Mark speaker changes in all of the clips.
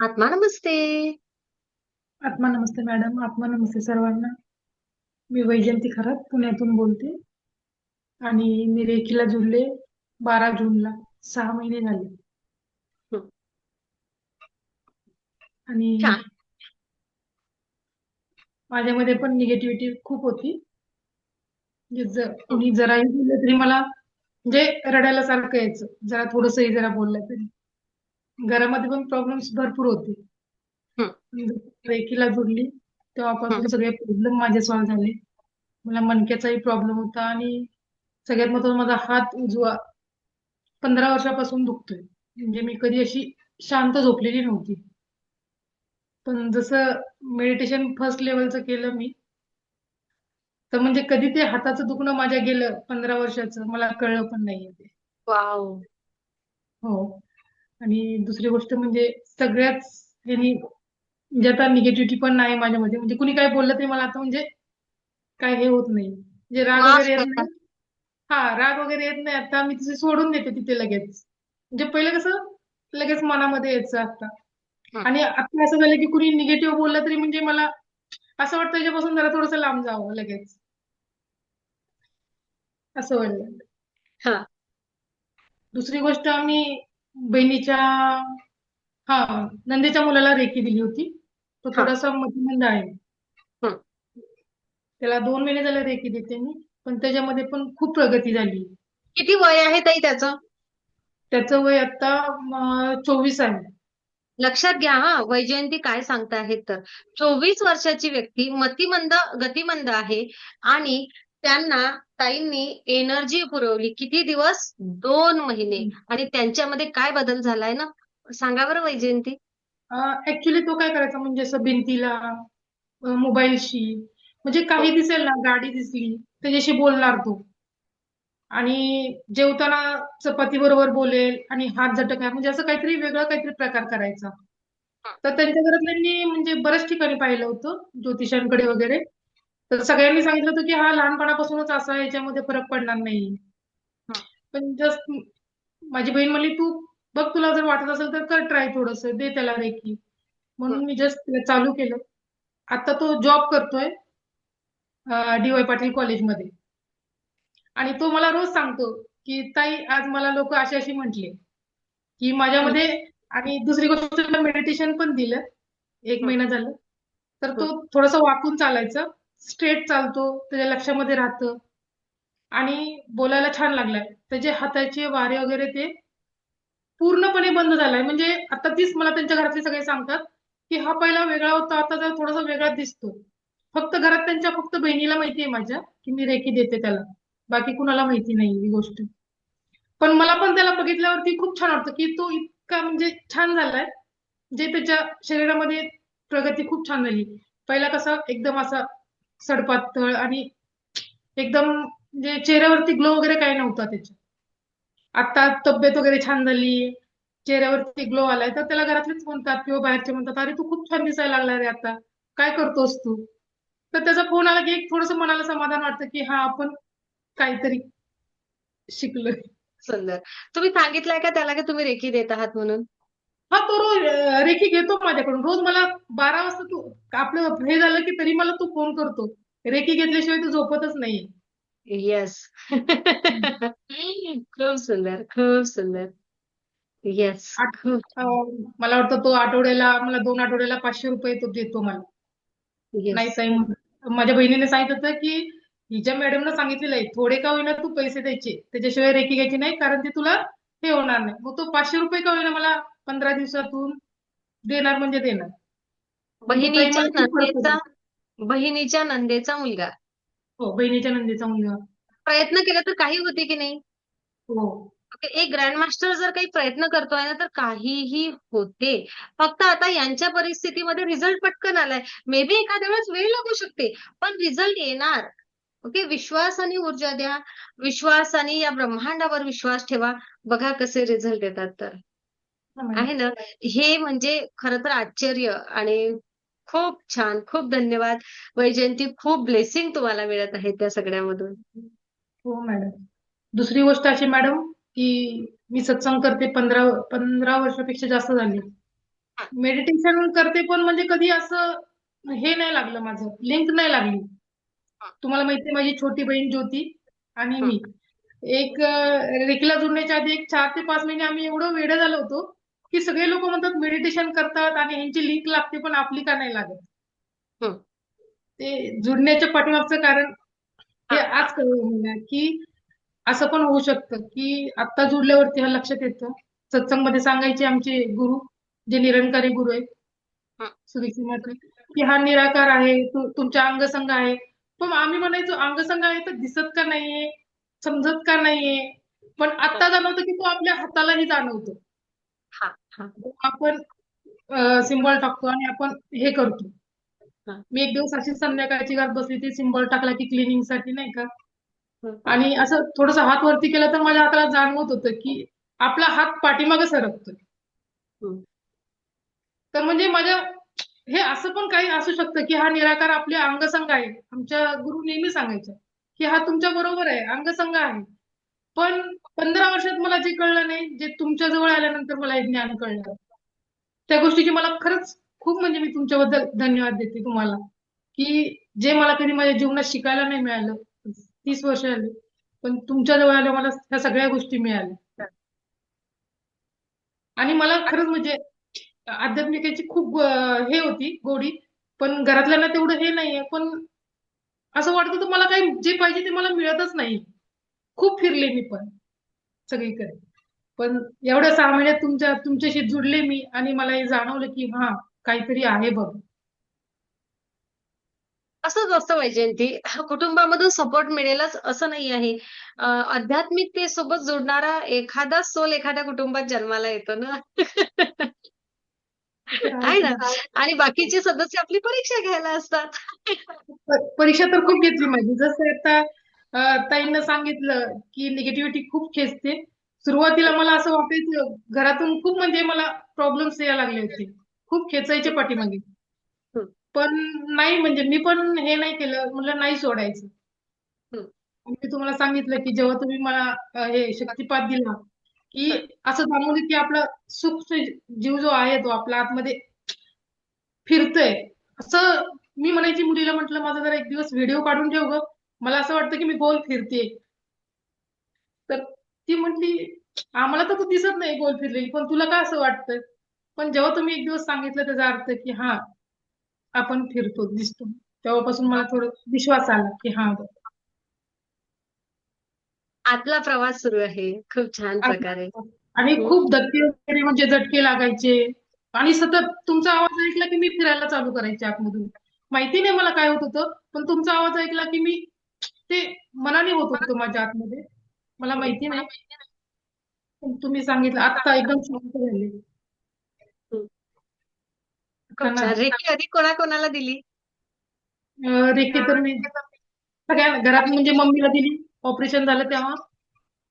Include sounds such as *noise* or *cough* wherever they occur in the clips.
Speaker 1: आत्मा नमस्ते.
Speaker 2: आत्मा नमस्ते मॅडम आत्मा नमस्ते सर्वांना. मी वैजयंती खरात पुण्यातून बोलते. आणि मी रेखीला जुळले बारा जूनला सहा महिने झाले. आणि माझ्यामध्ये पण निगेटिव्हिटी खूप होती. म्हणजे कोणी जराही बोललं तरी मला म्हणजे रडायला सारखं यायचं. जरा थोडंसंही जरा बोललं तरी. घरामध्ये पण प्रॉब्लेम्स भरपूर होते.
Speaker 1: हं,
Speaker 2: जुळली
Speaker 1: हं,
Speaker 2: तेव्हापासून सगळे प्रॉब्लेम माझे सॉल्व्ह झाले. मला मणक्याचाही प्रॉब्लेम होता आणि सगळ्यात महत्त्वाचा माझा हात उजवा. पंधरा वर्षापासून दुखतोय. म्हणजे मी कधी अशी शांत झोपलेली नव्हती. पण जसं मेडिटेशन फर्स्ट लेवलचं केलं मी तर म्हणजे कधी ते हाताचं दुखणं माझ्या गेलं पंधरा वर्षाचं मला कळलं पण नाहीये ते.
Speaker 1: वाव
Speaker 2: हो. आणि दुसरी गोष्ट म्हणजे सगळ्याच यांनी म्हणजे आता निगेटिव्हिटी पण नाही माझ्यामध्ये. म्हणजे कुणी काय बोललं तरी मला आता म्हणजे काय हे होत नाही. म्हणजे राग वगैरे येत नाही. हा राग वगैरे येत नाही. आता मी तिथे सोडून देते तिथे लगेच. म्हणजे पहिलं कसं लगेच मनामध्ये यायचं आता. आणि आता असं झालं की कुणी निगेटिव्ह बोललं तरी म्हणजे मला असं वाटतं त्याच्यापासून जरा थोडंसं लांब जावं लगेच. असं.
Speaker 1: हा.
Speaker 2: दुसरी गोष्ट आम्ही बहिणीच्या हा नंदेच्या मुलाला रेकी दिली होती. तो
Speaker 1: हा.
Speaker 2: थोडासा मतिमंद आहे.
Speaker 1: हं.
Speaker 2: त्याला दोन महिने झाले रेकी देते मी पण त्याच्यामध्ये पण खूप प्रगती झाली.
Speaker 1: किती वय आहे ताई त्याचं?
Speaker 2: त्याचं वय आता चोवीस आहे.
Speaker 1: लक्षात घ्या हा वैजयंती काय सांगता आहेत तर. चोवीस वर्षाची व्यक्ती मतिमंद गतिमंद आहे आणि त्यांना ताईंनी एनर्जी पुरवली. किती दिवस? दोन महिने. आणि त्यांच्यामध्ये काय बदल झालाय ना? सांगा बरं वैजयंती.
Speaker 2: ऍक्च्युली तो काय करायचा म्हणजे असं भिंतीला मोबाईलशी. म्हणजे काही दिसेल ना गाडी दिसली त्याच्याशी बोलणार तो. आणि जेवताना चपाती बरोबर बोलेल आणि हात झटकणार. म्हणजे असं काहीतरी वेगळं काहीतरी प्रकार करायचा. तर त्यांच्या घरातल्यांनी म्हणजे बऱ्याच ठिकाणी पाहिलं होतं ज्योतिषांकडे वगैरे. तर सगळ्यांनी सांगितलं होतं की हा लहानपणापासूनच असा आहे, याच्यामध्ये फरक पडणार नाही.
Speaker 1: हं,
Speaker 2: पण जस्ट माझी बहीण म्हणली तू बघ तुला जर वाटत असेल तर कर ट्राय थोडस दे त्याला रेकी. म्हणून मी जस्ट चालू केलं. आता तो जॉब करतोय डी वाय पाटील कॉलेजमध्ये आणि तो मला रोज सांगतो की ताई आज मला लोक अशी अशी म्हटले की माझ्यामध्ये आणि दुसरी गोष्ट मेडिटेशन पण दिलं. एक महिना झालं. तर तो. थोडासा वाकून चालायचा. स्ट्रेट चालतो त्याच्या लक्षामध्ये राहतं. आणि बोलायला छान लागलाय. त्याचे हाताचे वारे वगैरे ते पूर्णपणे बंद झालाय. म्हणजे आता तीच मला त्यांच्या घरातले सगळे सांगतात की हा पहिला वेगळा होता आता जर थोडासा वेगळा दिसतो. फक्त घरात त्यांच्या फक्त बहिणीला माहिती आहे माझ्या की मी रेखी देते त्याला. बाकी कुणाला माहिती नाही ही गोष्ट. पण मला पण त्याला बघितल्यावरती खूप छान वाटतं की तो इतका म्हणजे छान झालाय जे त्याच्या शरीरामध्ये प्रगती खूप छान झाली. पहिला कसा एकदम असा सडपातळ आणि एकदम म्हणजे चेहऱ्यावरती ग्लो वगैरे काही नव्हता त्याच्या आता तब्येत वगैरे छान झाली चेहऱ्यावरती ग्लो आलाय तर त्याला घरातलेच म्हणतात किंवा बाहेरचे म्हणतात अरे तू खूप छान दिसायला लागला रे आता. काय करतोस तू? तर त्याचा फोन आला की एक थोडस मनाला समाधान वाटतं की हा आपण काहीतरी शिकलोय.
Speaker 1: सुंदर. तुम्ही सांगितलंय का त्याला की तुम्ही रेखी देत आहात म्हणून?
Speaker 2: हा तो रोज रेखी घेतो माझ्याकडून. रोज मला बारा वाजता तू आपलं हे झालं की तरी मला तू फोन करतो. रेखी घेतल्याशिवाय तू झोपतच नाही
Speaker 1: येस *laughs* खूप सुंदर खूप सुंदर. येस
Speaker 2: मला वाटतं तो आठवड्याला मला दोन आठवड्याला पाचशे रुपये तो देतो मला. नाही ताई म्हणून. माझ्या बहिणीने सांगितलं होतं की हिच्या मॅडमनं सांगितलेलं आहे थोडे का होईना तू पैसे द्यायचे त्याच्याशिवाय रेकी घ्यायची नाही कारण ते तुला हे होणार नाही. मग तो पाचशे रुपये का होईना मला पंधरा दिवसातून देणार म्हणजे देणार.
Speaker 1: बहिणीच्या नंदेचा. बहिणीच्या नंदेचा मुलगा.
Speaker 2: हो बहिणीच्या नंदीचा मुलगा.
Speaker 1: प्रयत्न केला तर काही होते की नाही?
Speaker 2: हो.
Speaker 1: ओके एक ग्रँडमास्टर जर काही प्रयत्न करतोय ना तर काहीही होते. फक्त आता यांच्या परिस्थितीमध्ये रिझल्ट पटकन आलाय. मे बी एखाद्या वेळेस वेळ लागू शकते पण रिझल्ट येणार. ओके विश्वासाने ऊर्जा द्या. विश्वासाने या ब्रह्मांडावर विश्वास ठेवा. बघा कसे रिझल्ट येतात तर. आहे ना? हे म्हणजे खरं तर आश्चर्य आणि खूप छान खूप धन्यवाद. वैजयंती खूप ब्लेसिंग तुम्हाला मिळत आहे त्या सगळ्यामधून.
Speaker 2: हो मॅडम. दुसरी गोष्ट अशी मॅडम की मी सत्संग करते पंधरा पंधरा वर्षापेक्षा जास्त झाली. मेडिटेशन करते पण म्हणजे कधी असं हे नाही लागलं माझं लिंक नाही लागली. तुम्हाला माहिती आहे माझी छोटी बहीण ज्योती आणि. मी. एक रेकीला जुळण्याच्या आधी एक चार ते पाच महिने आम्ही एवढं वेडे झालो होतो. की सगळे लोक म्हणतात मेडिटेशन करतात आणि ह्यांची लिंक लागते पण आपली का नाही लागत. ते जुडण्याच्या पाठीमागचं कारण हे. आज मला की असं पण होऊ शकतं की आता जुडल्यावरती हा लक्षात येतं सत्संगमध्ये सांगायचे आमचे गुरु जे निरंकारी गुरु आहेत. सुदीक्षित मात्र की हा निराकार आहे तु- तुमच्या अंगसंग आहे पण आम्ही म्हणायचो अंगसंग आहे तर दिसत का नाहीये समजत का नाहीये पण आता जाणवतं की तो आपल्या हातालाही जाणवतो
Speaker 1: हा हा
Speaker 2: आपण सिम्बॉल टाकतो आणि आपण हे करतो
Speaker 1: हा.
Speaker 2: मी एक दिवस अशी संध्याकाळची घरात बसली ती सिम्बॉल टाकला की क्लिनिंगसाठी नाही का
Speaker 1: हं.
Speaker 2: आणि असं थोडस हात वरती केला तर माझ्या हाताला जाणवत होतं की आपला हात पाठीमागे सरकतोय
Speaker 1: हं.
Speaker 2: तर म्हणजे माझ्या हे असं पण काही असू शकतं की हा निराकार आपल्या अंगसंग आहे आमच्या गुरु नेहमी सांगायच्या की हा तुमच्या बरोबर आहे अंगसंग आहे पण पंधरा वर्षात मला जे कळलं नाही जे तुमच्या जवळ आल्यानंतर मला हे ज्ञान कळलं. त्या गोष्टीची मला खरंच खूप म्हणजे मी तुमच्याबद्दल धन्यवाद देते तुम्हाला की जे मला कधी माझ्या जीवनात शिकायला नाही मिळालं तीस वर्ष आली पण तुमच्या जवळ आल्या मला ह्या सगळ्या गोष्टी मिळाल्या. आणि मला खरंच म्हणजे आध्यात्मिकेची खूप हे होती गोडी पण घरातल्यांना तेवढं हे नाहीये पण असं वाटतं होतं मला काही जे पाहिजे ते मला मिळतच नाही. खूप फिरले मी पण सगळीकडे. पण एवढ्या सहा महिन्यात तुमच्या तुमच्याशी जुडले मी आणि मला हे जाणवलं की हा काहीतरी आहे बघ.
Speaker 1: असंच असतं वैजयंती कुटुंबामधून सपोर्ट मिळेलच असं नाही आहे. अं, आध्यात्मिकतेसोबत जोडणारा एखादा सोल एखाद्या कुटुंबात जन्माला येतो ना. *laughs* आहे ना? आणि बाकीचे सदस्य आपली परीक्षा घ्यायला असतात.
Speaker 2: परीक्षा तर खूप घेतली माझी. जसं आता ताईंना सांगितलं की निगेटिव्हिटी खूप खेचते. सुरुवातीला मला असं वाटायचं घरातून खूप म्हणजे मला प्रॉब्लेम्स यायला लागले होते. खूप खेचायचे पाठीमागे. पण नाही म्हणजे मी पण हे नाही केलं. म्हटलं नाही सोडायचं. आणि मी तुम्हाला सांगितलं की जेव्हा तुम्ही मला हे शक्तिपात दिला की असं जाणवलं की आपला सूक्ष्म जीव जो आहे तो आपला आतमध्ये फिरतोय. असं मी म्हणायची मुलीला म्हटलं माझा जरा एक दिवस व्हिडिओ काढून ठेव ग. मला असं वाटतं की मी गोल फिरते तर ती म्हटली आम्हाला तर तू दिसत नाही गोल फिरलेली पण तुला काय असं वाटतंय? पण जेव्हा तुम्ही एक दिवस सांगितलं त्याचा अर्थ की हा आपण फिरतो दिसतो. तेव्हापासून मला थोडं विश्वास आला की हा.
Speaker 1: आतला प्रवास सुरू आहे. खूप छान प्रकारे.
Speaker 2: आणि. खूप धक्के वगैरे म्हणजे झटके लागायचे. आणि सतत तुमचा आवाज ऐकला की मी फिरायला चालू करायचे आतमधून. माहिती नाही मला काय होत होतं पण तुमचा आवाज ऐकला की मी ते मनाने होत होतं माझ्या आतमध्ये. मला माहिती नाही. पण तुम्ही सांगितलं आता एकदम शांत झाले.
Speaker 1: हं. खूप छान. रेकी आधी कोणाकोणाला दिली?
Speaker 2: अं, रेकी तर मी सगळ्या घरात म्हणजे मम्मीला दिली. ऑपरेशन झालं तेव्हा.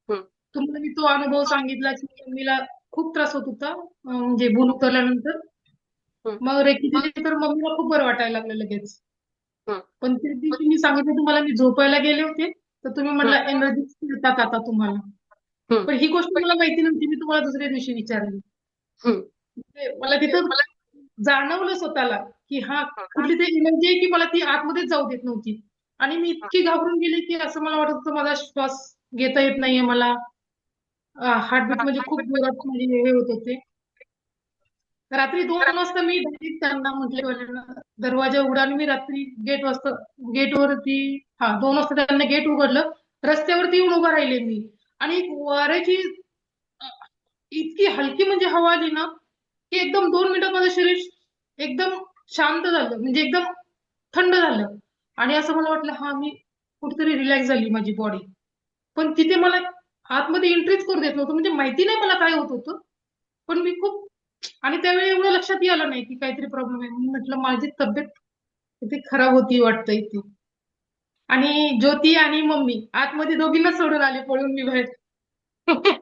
Speaker 1: हं.
Speaker 2: तुम्हाला मी तो अनुभव सांगितला की मम्मीला खूप त्रास होत होता अं, म्हणजे भूल उतरल्यानंतर. मग रेकी दिली तर मम्मीला खूप बरं वाटायला लागलं लगेच.
Speaker 1: हं.
Speaker 2: पण त्या दिवशी मी सांगितलं तुम्हाला मी झोपायला गेले होते तर तुम्ही म्हणला एनर्जी येतात आता तुम्हाला.
Speaker 1: हं.
Speaker 2: पण ही गोष्ट मला माहिती नव्हती मी तुम्हाला दुसऱ्या दिवशी विचारली.
Speaker 1: हं.
Speaker 2: म्हणजे मला तिथं जाणवलं स्वतःला की हा कुठली तरी एनर्जी आहे की मला ती आतमध्ये जाऊ देत नव्हती. आणि मी इतकी घाबरून गेले की असं मला वाटत होतं माझा श्वास घेता येत नाहीये मला. हार्टबीट म्हणजे खूप जोरात म्हणजे हे होत होते. रात्री दोन वाजता मी त्यांना म्हटले दरवाजा उघडा आणि मी रात्री गेट वाजता गेटवरती हा दोन वाजता त्यांना गेट उघडलं. रस्त्यावरती येऊन उभा राहिले मी. आणि वाऱ्याची इतकी हलकी म्हणजे हवा आली ना की एकदम दोन मिनिटात माझं शरीर एकदम शांत झालं. म्हणजे एकदम थंड झालं. आणि असं मला वाटलं हा मी कुठेतरी रिलॅक्स झाली माझी बॉडी पण तिथे मला आतमध्ये एंट्रीच करू देत नव्हतं. म्हणजे माहिती नाही मला काय होत होतं. पण मी खूप आणि त्यावेळी एवढं लक्षात आलं नाही की काहीतरी प्रॉब्लेम आहे. म्हणून म्हटलं माझी तब्येत किती खराब होती वाटतं इथे आणि ज्योती आणि मम्मी आतमध्ये दोघींना सोडून आले पळून मी बाहेर. मी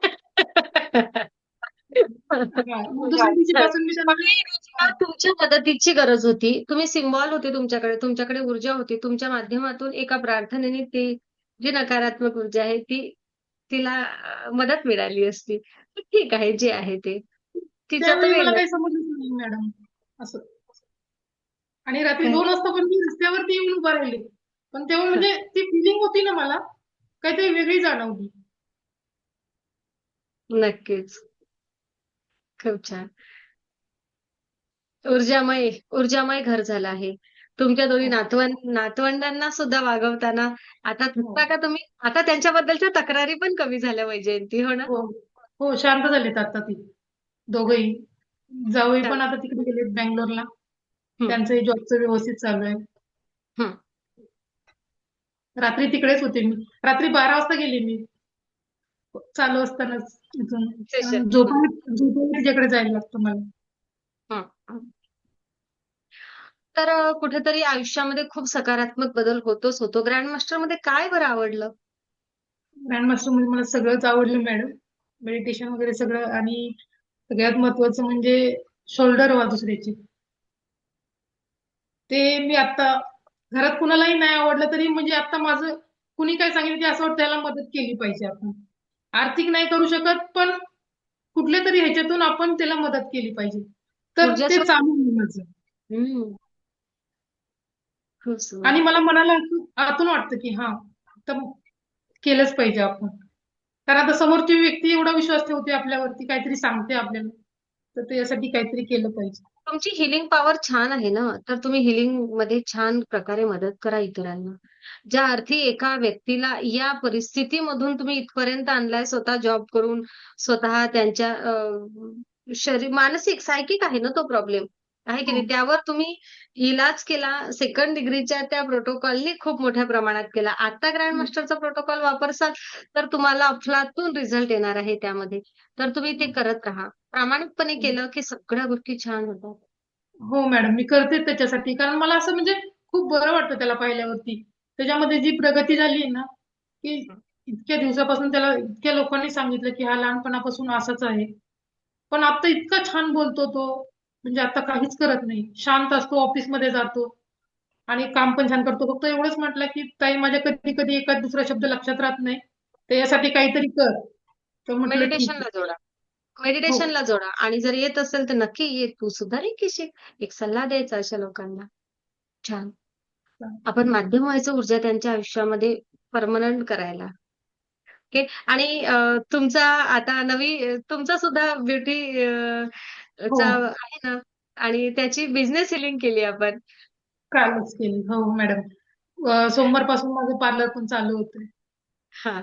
Speaker 1: तुमच्या मदतीची गरज होती. तुम्ही सिम्बॉल होते तुमच्याकडे तुमच्याकडे ऊर्जा होती. तुमच्या माध्यमातून एका प्रार्थनेने ती जी नकारात्मक ऊर्जा आहे ती तिला मदत मिळाली असती. ठीक आहे जे आहे ते. तिचा तर
Speaker 2: त्यावेळी मला
Speaker 1: वेगळं
Speaker 2: काही नाही मॅडम. असं. आणि रात्री? दोन वाजता पण मी रस्त्यावरती येऊन उभा राहिले. पण तेव्हा म्हणजे ती फिलिंग होती ना मला काहीतरी वेगळी जाणवली.
Speaker 1: नक्कीच. खूप छान. ऊर्जामय ऊर्जामय घर झालं आहे. तुमच्या दोन्ही
Speaker 2: हो.
Speaker 1: नातवंड नातवंडांना सुद्धा वागवताना आता थकता का तुम्ही आता त्यांच्याबद्दलच्या तक्रारी पण कमी झाल्या वैजयंती हो ना?
Speaker 2: हो. हो शांत झालेत आता ती. दोघही. जावई पण आता तिकडे गेलेत बँगलोरला. त्यांचंही जॉबचं व्यवस्थित चालू आहे.
Speaker 1: हं.
Speaker 2: रात्री तिकडेच होते मी. रात्री बारा वाजता गेले मी. चालू असतानाच इथून.
Speaker 1: Session.
Speaker 2: झोपा झोपायला तिच्याकडे जायला लागतं मला.
Speaker 1: हं. तर अ, कुठेतरी आयुष्यामध्ये खूप सकारात्मक बदल होतोच होतो. ग्रँड मास्टरमध्ये काय बरं आवडलं?
Speaker 2: ग्रँड मास्टरमध्ये मला सगळंच आवडलं मॅडम. मेडिटेशन वगैरे सगळं आणि सगळ्यात महत्वाचं म्हणजे शोल्डर व्हा दुसऱ्याची. ते मी आता घरात कुणालाही नाही आवडलं तरी म्हणजे आता माझं कुणी काय सांगितलं की असं वाटतं त्याला मदत केली पाहिजे आपण. आर्थिक नाही करू शकत पण कुठल्या तरी ह्याच्यातून आपण त्याला मदत केली पाहिजे. तर ते चालू. आणि मला मनाला आतून वाटतं की हा तर केलंच पाहिजे आपण. कारण आता समोरची व्यक्ती एवढा विश्वास ठेवते आपल्यावरती काहीतरी सांगते आपल्याला. तर त्यासाठी काहीतरी केलं पाहिजे.
Speaker 1: तुमची हिलिंग पॉवर छान आहे ना? तर तुम्ही हिलिंगमध्ये छान प्रकारे मदत करा इतरांना. ज्या अर्थी एका व्यक्तीला या परिस्थितीमधून तुम्ही इथपर्यंत आणलाय स्वतः जॉब करून स्वतः त्यांच्या शरीर मानसिक सायकिक आहे ना तो प्रॉब्लेम आहे की नाही?
Speaker 2: हो.
Speaker 1: त्यावर तुम्ही इलाज केला सेकंड डिग्रीच्या त्या प्रोटोकॉलनी खूप मोठ्या प्रमाणात केला. आता ग्रँड. मास्टरचा प्रोटोकॉल वापरसाल तर तुम्हाला अफलातून रिझल्ट येणार आहे त्यामध्ये. तर तुम्ही ते करत राहा. प्रामाणिकपणे. केलं की सगळ्या गोष्टी छान होतात.
Speaker 2: हो मॅडम मी करते त्याच्यासाठी. कारण मला असं म्हणजे खूप बरं वाटतं त्याला पाहिल्यावरती. त्याच्यामध्ये जी प्रगती झाली आहे ना की इतक्या दिवसापासून त्याला इतक्या लोकांनी सांगितलं की हा लहानपणापासून असाच आहे. पण आता इतका छान बोलतो तो. म्हणजे आता काहीच करत नाही. शांत असतो ऑफिसमध्ये जातो. आणि काम पण छान करतो. फक्त एवढंच म्हटलं की ताई माझ्या कधी कधी एखाद दुसरा शब्द लक्षात राहत नाही. त्याच्यासाठी काहीतरी कर. तर
Speaker 1: मेडिटेशनला. जोडा. मेडिटेशनला जोडा. आणि जर येत असेल तर नक्की ये. तू सुद्धा की शिक एक सल्ला द्यायचा अशा लोकांना. छान. आपण माध्यम व्हायचं ऊर्जा त्यांच्या आयुष्यामध्ये परमनंट करायला. ओके? आणि तुमचा आता नवी तुमचा सुद्धा ब्युटी चा
Speaker 2: हो.
Speaker 1: आहे ना. आणि त्याची बिझनेस हिलिंग केली आपण.
Speaker 2: कालच केली. हो मॅडम सोमवारपासून माझं पार्लर पण चालू होतं.
Speaker 1: हा.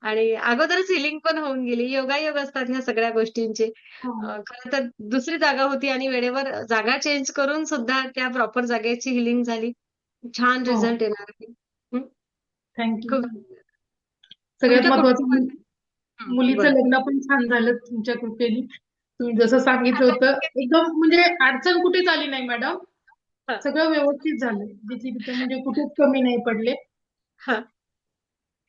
Speaker 1: आणि अगोदरच हिलिंग पण होऊन गेली. योगायोग असतात ह्या सगळ्या गोष्टींचे.
Speaker 2: हो.
Speaker 1: खरं तर दुसरी जागा होती आणि वेळेवर जागा चेंज करून सुद्धा त्या प्रॉपर जागेची हिलिंग झाली. छान
Speaker 2: हो.
Speaker 1: रिझल्ट येणार आहे. हं?
Speaker 2: थँक्यू
Speaker 1: खूप
Speaker 2: सगळ्यात
Speaker 1: तुमच्या
Speaker 2: महत्वाचं
Speaker 1: कुटुंबात- हं,
Speaker 2: मुलीचं. लग्न पण छान झालं तुमच्या कृपेने. तुम्ही जसं सांगितलं होतं एकदम म्हणजे अडचण कुठेच आली नाही मॅडम. सगळं व्यवस्थित झालं. जिथे तिथे म्हणजे कुठेच कमी नाही पडले.
Speaker 1: हा.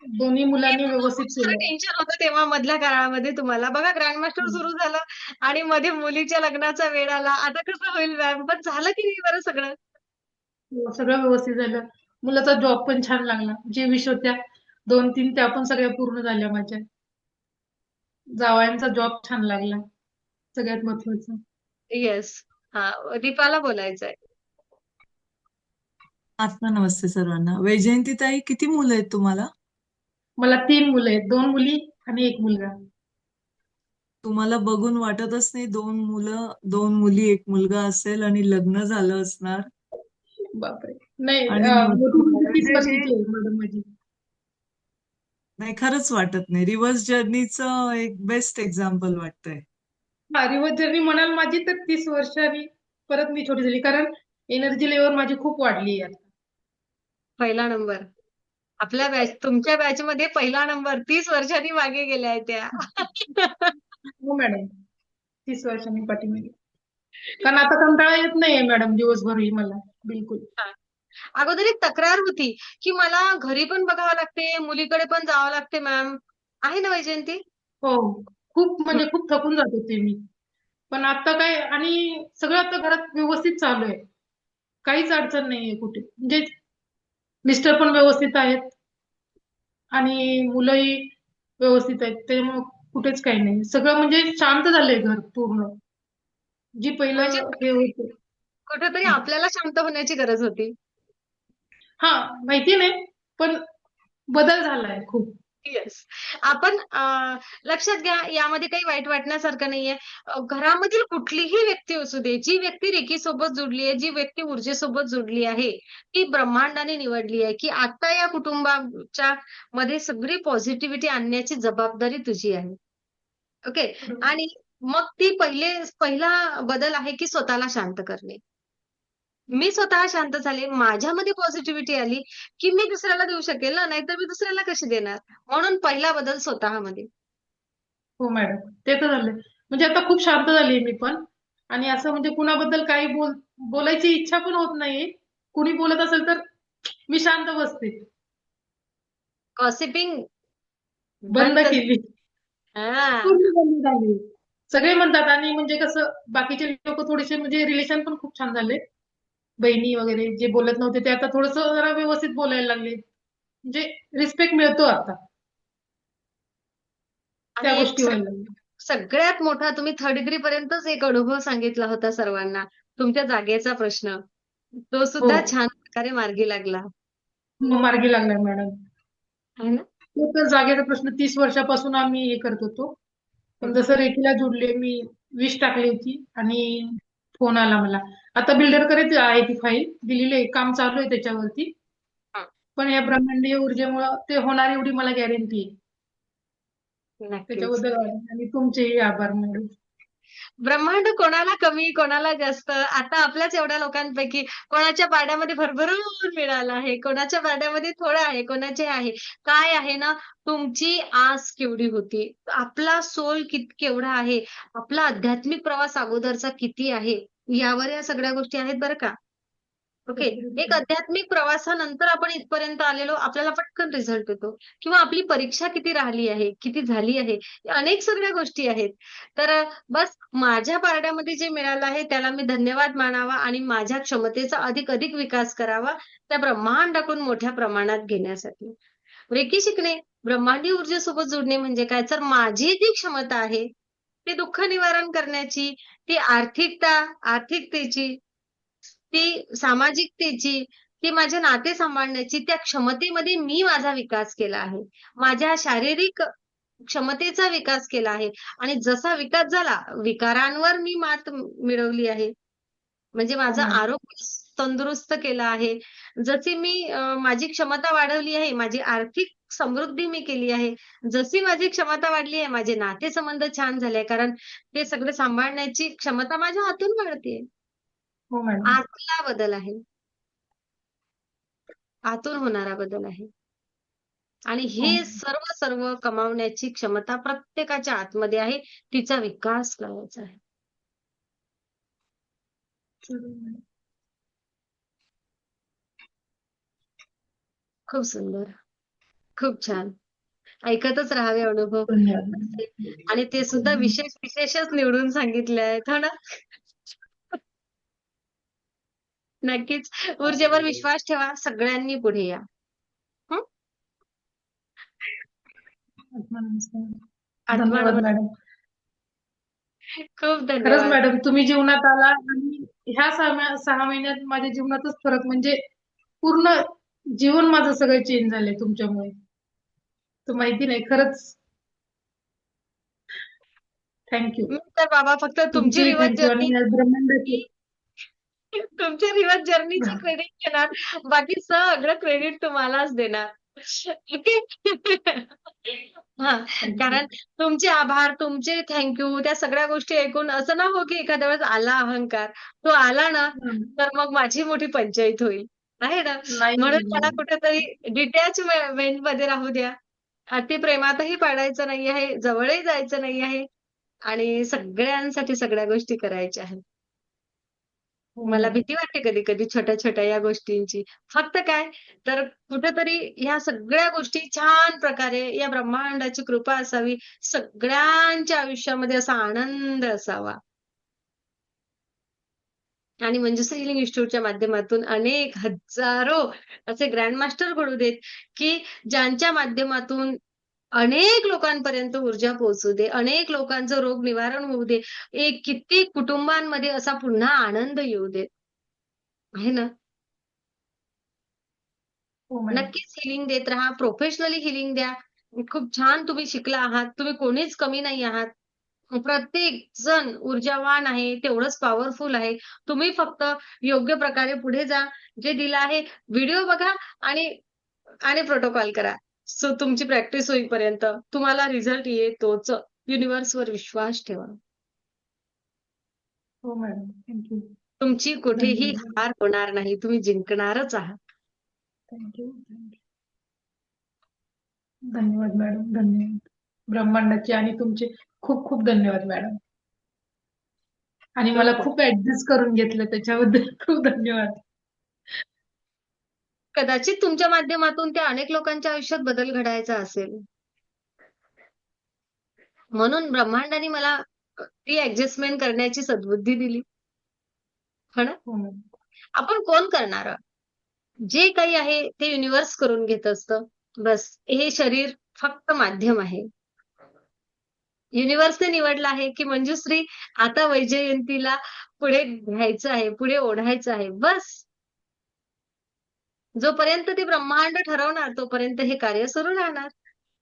Speaker 2: दोन्ही मुलांनी व्यवस्थित
Speaker 1: टेन्शन होतं तेव्हा मधल्या काळामध्ये तुम्हाला. बघा ग्रँडमास्टर. सुरू झालं आणि मध्ये मुलीच्या लग्नाचा वेळ आला. आता कसं होईल मॅम पण झालं की नाही बरं सगळं?
Speaker 2: हो, सगळं व्यवस्थित झालं. मुलाचा जॉब पण छान लागला. जे विष होत्या दोन तीन त्या पण सगळ्या पूर्ण झाल्या माझ्या. जावयांचा जॉब छान लागला. सगळ्यात महत्वाचं
Speaker 1: येस हा दीपाला बोलायचंय.
Speaker 3: आत्मा नमस्ते सर्वांना. वैजयंती ताई किती मुलं आहेत तुम्हाला?
Speaker 2: मला तीन मुलं आहेत. दोन मुली आणि एक मुलगा.
Speaker 3: तुम्हाला बघून वाटतच नाही दोन मुलं दोन मुली एक मुलगा असेल आणि लग्न झालं असणार.
Speaker 2: बापरे. नाही
Speaker 3: आणि
Speaker 2: अं,
Speaker 3: मग-
Speaker 2: मोठी मुलगी तीस वर्षाची आहे मॅडम माझी.
Speaker 3: नाही खरंच वाटत नाही. रिव्हर्स जर्नीचं एक बेस्ट एक्झाम्पल वाटतंय.
Speaker 2: रिव्हर्स जर्नी म्हणाल माझी तर तीस वर्षांनी परत मी छोटी झाली. कारण एनर्जी लेवल माझी खूप वाढली आहे आता.
Speaker 1: पहिला नंबर. आपल्या बॅच तुमच्या बॅच मध्ये पहिला नंबर. तीस वर्षांनी मागे गेल्या आहेत त्या.
Speaker 2: हो मॅडम तीस वर्षांनी पाठीमागे. कारण आता कंटाळा येत नाहीये मॅडम दिवसभरही मला. बिलकुल.
Speaker 1: अगोदर एक तक्रार होती की मला घरी पण बघावं लागते मुलीकडे पण जावं लागते मॅम आहे ना वैजयंती?
Speaker 2: हो. खूप म्हणजे खूप थकून जात होते मी. पण आता काय आणि सगळं आता घरात व्यवस्थित चालू आहे. काहीच अडचण नाहीये कुठे. म्हणजे मिस्टर पण व्यवस्थित आहेत. आणि मुलंही व्यवस्थित आहेत. त्यामुळे कुठेच काही नाही. सगळं म्हणजे शांत झालंय घर पूर्ण. जी पहिलं
Speaker 1: म्हणजे
Speaker 2: हे होतं.
Speaker 1: कुठेतरी आपल्याला शांत होण्याची गरज होती.
Speaker 2: हा माहिती नाही. पण बदल झालाय खूप.
Speaker 1: येस आपण अं, लक्षात घ्या यामध्ये काही वाईट वाटण्यासारखं नाहीये. अं, घरामधील कुठलीही व्यक्ती असू दे जी व्यक्ती रेकी सोबत जुडली आहे जी व्यक्ती ऊर्जेसोबत जुडली आहे ती ब्रह्मांडाने निवडली आहे की आता या कुटुंबाच्या मध्ये सगळी पॉझिटिव्हिटी आणण्याची जबाबदारी तुझी आहे. ओके? आणि मग ती पहिले पहिला बदल आहे की स्वतःला शांत करणे. मी स्वतः शांत झाले माझ्यामध्ये पॉझिटिव्हिटी आली की मी दुसऱ्याला देऊ शकेल ना? नाहीतर मी दुसऱ्याला कशी देणार? म्हणून पहिला बदल स्वतःमध्ये.
Speaker 2: हो मॅडम ते तर झालंय. म्हणजे आता खूप शांत झालीये मी पण. आणि असं म्हणजे कुणाबद्दल काही बोल बोलायची इच्छा पण होत नाहीये. कुणी बोलत असेल तर मी शांत बसते.
Speaker 1: गॉसिपिंग
Speaker 2: बंद केली. बंद झाली. सगळे म्हणतात आणि म्हणजे कसं बाकीचे लोक थोडेसे म्हणजे रिलेशन पण खूप छान झाले. बहिणी वगैरे जे बोलत नव्हते ते आता थोडस जरा व्यवस्थित बोलायला लागले. म्हणजे रिस्पेक्ट मिळतो आता. त्या
Speaker 1: आणि
Speaker 2: गोष्टी व्हायला लागल्या.
Speaker 1: सगळ्यात मोठा तुम्ही थर्ड डिग्री पर्यंतच एक अनुभव सांगितला होता सर्वांना. तुमच्या जागेचा प्रश्न. तो सुद्धा
Speaker 2: हो.
Speaker 1: छान प्रकारे मार्गी लागला.
Speaker 2: मग मार्गी लागलाय मॅडम.
Speaker 1: आहे ना?
Speaker 2: तो तर जागेचा प्रश्न तीस वर्षापासून आम्ही हे करत होतो. पण जसं रेकीला जुडले मी विश टाकली होती. आणि फोन आला मला. आता बिल्डरकडेच आहे ती फाईल दिलेली आहे. काम चालू आहे त्याच्यावरती. पण या ब्रह्मांडीय ऊर्जेमुळं ते होणार एवढी मला गॅरंटी आहे. त्याच्याबद्दल आणि तुमचेही आभार मॅडम.
Speaker 1: ब्रह्मांड कोणाला कमी कोणाला जास्त? आता आपल्याच एवढ्या लोकांपैकी कोणाच्या पाड्यामध्ये भरभरून मिळालं आहे कोणाच्या पाड्यामध्ये थोडं आहे कोणाचे आहे? काय आहे ना तुमची आस केवढी होती? आपला सोल कित केवढा आहे? आपला आध्यात्मिक प्रवास अगोदरचा किती आहे? यावर या सगळ्या गोष्टी आहेत बरं का? ओके एक आध्यात्मिक प्रवासानंतर आपण इथपर्यंत आलेलो आपल्याला पटकन रिझल्ट येतो. किंवा आपली परीक्षा किती राहिली आहे किती झाली आहे अनेक सगळ्या गोष्टी आहेत. तर बस माझ्या पारड्यामध्ये जे मिळालं आहे त्याला मी धन्यवाद मानावा आणि माझ्या क्षमतेचा अधिक अधिक विकास करावा त्या ब्रह्मांडाकडून मोठ्या प्रमाणात घेण्यासाठी. रेकी शिकणे ब्रह्मांडी ऊर्जेसोबत जोडणे म्हणजे काय? तर माझी जी क्षमता आहे ती दुःख निवारण करण्याची ती आर्थिकता आर्थिकतेची ती सामाजिकतेची ती माझे नाते सांभाळण्याची त्या क्षमतेमध्ये मी माझा विकास केला आहे. माझ्या शारीरिक क्षमतेचा विकास केला आहे. आणि जसा विकास झाला विकारांवर मी मात मिळवली आहे. म्हणजे माझं. आरोग्य तंदुरुस्त केलं आहे. जशी मी माझी क्षमता वाढवली आहे माझी आर्थिक समृद्धी मी केली आहे. जशी माझी क्षमता वाढली आहे माझे नातेसंबंध छान झाले कारण ते सगळं सांभाळण्याची क्षमता माझ्या हातून वाढते.
Speaker 2: हो मॅडम.
Speaker 1: आतला बदल आहे. आतून होणारा बदल आहे. आणि हे
Speaker 2: हो.
Speaker 1: सर्व सर्व कमावण्याची क्षमता प्रत्येकाच्या आतमध्ये आहे. तिचा विकास करायचा आहे. खूप सुंदर. खूप छान. ऐकतच राहावे अनुभव. आणि ते सुद्धा विशेष विशेषच निवडून सांगितले आहेत हो ना? नक्कीच. ऊर्जेवर विश्वास ठेवा सगळ्यांनी पुढे या.
Speaker 2: धन्यवाद मॅडम.
Speaker 1: खूप
Speaker 2: खरंच
Speaker 1: धन्यवाद
Speaker 2: मॅडम तुम्ही जीवनात आला आणि ह्या सहा महिन्यात माझ्या जीवनातच फरक म्हणजे पूर्ण जीवन माझं सगळं चेंज झालंय तुमच्यामुळे. तर माहिती नाही खरंच. थँक्यू
Speaker 1: मी तर बाबा फक्त तुमची
Speaker 2: तुमची
Speaker 1: रिवर्स
Speaker 2: थँक्यू आणि
Speaker 1: जर्नी
Speaker 2: या ब्रह्मांडाची
Speaker 1: तुमच्या रिवर्स जर्नीची क्रेडिट घेणार. बाकी सगळं क्रेडिट तुम्हालाच देणार. ओके हा कारण तुमचे आभार तुमचे थँक्यू त्या सगळ्या गोष्टी ऐकून असं ना हो की एखाद्या वेळेस आला अहंकार. तो आला ना. तर मग माझी मोठी पंचायत होईल. आहे ना? म्हणून मला कुठेतरी डिटॅचमेंटमध्ये राहू द्या. अति प्रेमातही पडायचं नाही आहे जवळही जायचं नाही आहे आणि सगळ्यांसाठी सगळ्या गोष्टी करायच्या आहेत. मला भीती वाटते कधी कधी छोट्या छोट्या या गोष्टींची. फक्त काय? तर कुठेतरी ह्या सगळ्या गोष्टी छान प्रकारे या ब्रह्मांडाची कृपा असावी सगळ्यांच्या आयुष्यामध्ये असा आनंद असावा. आणि मंजुश्री हिलिंग इन्स्टिट्यूटच्या माध्यमातून अनेक हजारो असे ग्रँड मास्टर घडू देत की ज्यांच्या माध्यमातून अनेक लोकांपर्यंत ऊर्जा पोहोचू दे अनेक लोकांचं रोग निवारण होऊ दे एक कित्येक कुटुंबांमध्ये असा पुन्हा आनंद येऊ दे. आहे ना?
Speaker 2: हो
Speaker 1: नक्कीच हिलिंग देत राहा प्रोफेशनली हिलिंग द्या. खूप छान तुम्ही शिकला आहात तुम्ही कोणीच कमी नाही आहात. प्रत्येक जण ऊर्जावान आहे तेवढंच पॉवरफुल आहे. तुम्ही फक्त योग्य प्रकारे पुढे जा. जे दिलं आहे व्हिडिओ बघा आणि आणि प्रोटोकॉल करा. सो तुमची प्रॅक्टिस होईपर्यंत तुम्हाला रिझल्ट येतोच युनिव्हर्सवर विश्वास ठेवा.
Speaker 2: हो मॅडम थँक्यू
Speaker 1: तुमची कुठेही. हार होणार नाही. तुम्ही जिंकणारच आहात.
Speaker 2: थँक्यू धन्यवाद मॅडम धन्यवाद. ब्रह्मांडाचे आणि तुमचे खूप खूप धन्यवाद मॅडम आणि मला खूप ऍडजस्ट करून घेतलं त्याच्याबद्दल खूप धन्यवाद.
Speaker 1: कदाचित तुमच्या माध्यमातून त्या अनेक लोकांच्या आयुष्यात बदल घडायचा असेल. म्हणून ब्रह्मांडाने मला ती ऍडजस्टमेंट करण्याची सद्बुद्धी दिली. हो ना?
Speaker 2: हो.
Speaker 1: आपण कोण करणार? जे काही आहे ते युनिव्हर्स करून घेत असतं. बस हे शरीर फक्त माध्यम आहे. युनिव्हर्सने निवडलं आहे की मंजुश्री आता वैजयंतीला पुढे घ्यायचं आहे पुढे ओढायचं आहे. बस. जोपर्यंत ते ब्रह्मांड ठरवणार तोपर्यंत हे कार्य सुरू राहणार.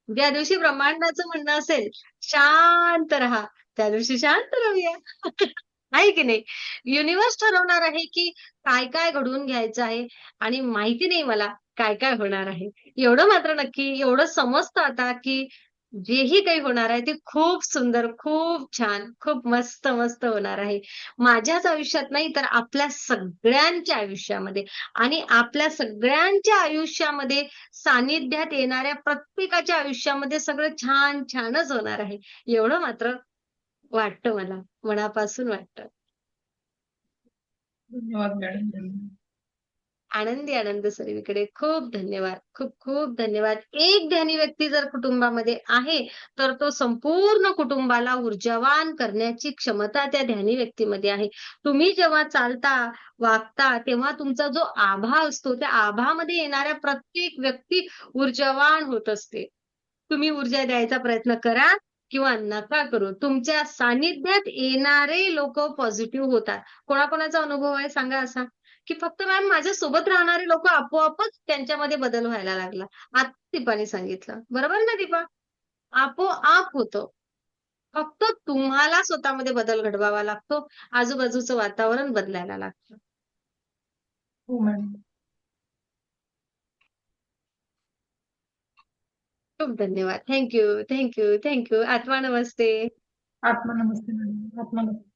Speaker 1: ज्या दिवशी ब्रह्मांडाचं म्हणणं असेल शांत राहा. त्या दिवशी शांत राहूया. *laughs* आहे की नाही? युनिव्हर्स ठरवणार आहे की काय काय घडवून घ्यायचं आहे आणि माहिती नाही मला काय काय होणार आहे. एवढं मात्र नक्की एवढं समजतं आता की जेही काही होणार आहे ते खूप सुंदर खूप छान खूप मस्त मस्त होणार आहे. माझ्याच आयुष्यात नाही तर आपल्या सगळ्यांच्या आयुष्यामध्ये. आणि आपल्या सगळ्यांच्या आयुष्यामध्ये सानिध्यात येणाऱ्या प्रत्येकाच्या आयुष्यामध्ये सगळं छान छानच होणार आहे. एवढं मात्र वाटतं मला मनापासून वाटतं.
Speaker 2: धन्यवाद मॅडम.
Speaker 1: आनंदी आनंद सर्वीकडे खूप धन्यवाद. खूप खूप धन्यवाद. एक ध्यानी व्यक्ती जर कुटुंबामध्ये आहे तर तो संपूर्ण कुटुंबाला ऊर्जावान करण्याची क्षमता त्या ध्यानी व्यक्तीमध्ये आहे. तुम्ही जेव्हा चालता वागता तेव्हा तुमचा जो आभा असतो त्या आभामध्ये येणाऱ्या प्रत्येक व्यक्ती ऊर्जावान होत असते. तुम्ही ऊर्जा द्यायचा प्रयत्न करा किंवा नका करू. तुमच्या सानिध्यात येणारे लोक पॉझिटिव्ह होतात. कोणाकोणाचा अनुभव आहे? सांगा असा. की फक्त मॅम माझ्या सोबत राहणारे लोक आपोआपच त्यांच्यामध्ये बदल व्हायला लागला. आता दीपाने सांगितलं. बरोबर ना दीपा? आपोआप होतं. फक्त तुम्हाला स्वतःमध्ये बदल घडवावा लागतो. आजूबाजूचं वातावरण बदलायला लागतं.
Speaker 2: हो मॅडम.
Speaker 1: खूप धन्यवाद. Thank you thank you thank you. आत्मा नमस्ते.
Speaker 2: आत्मा नमस्ते मॅडम. आत्मा नमस्ते.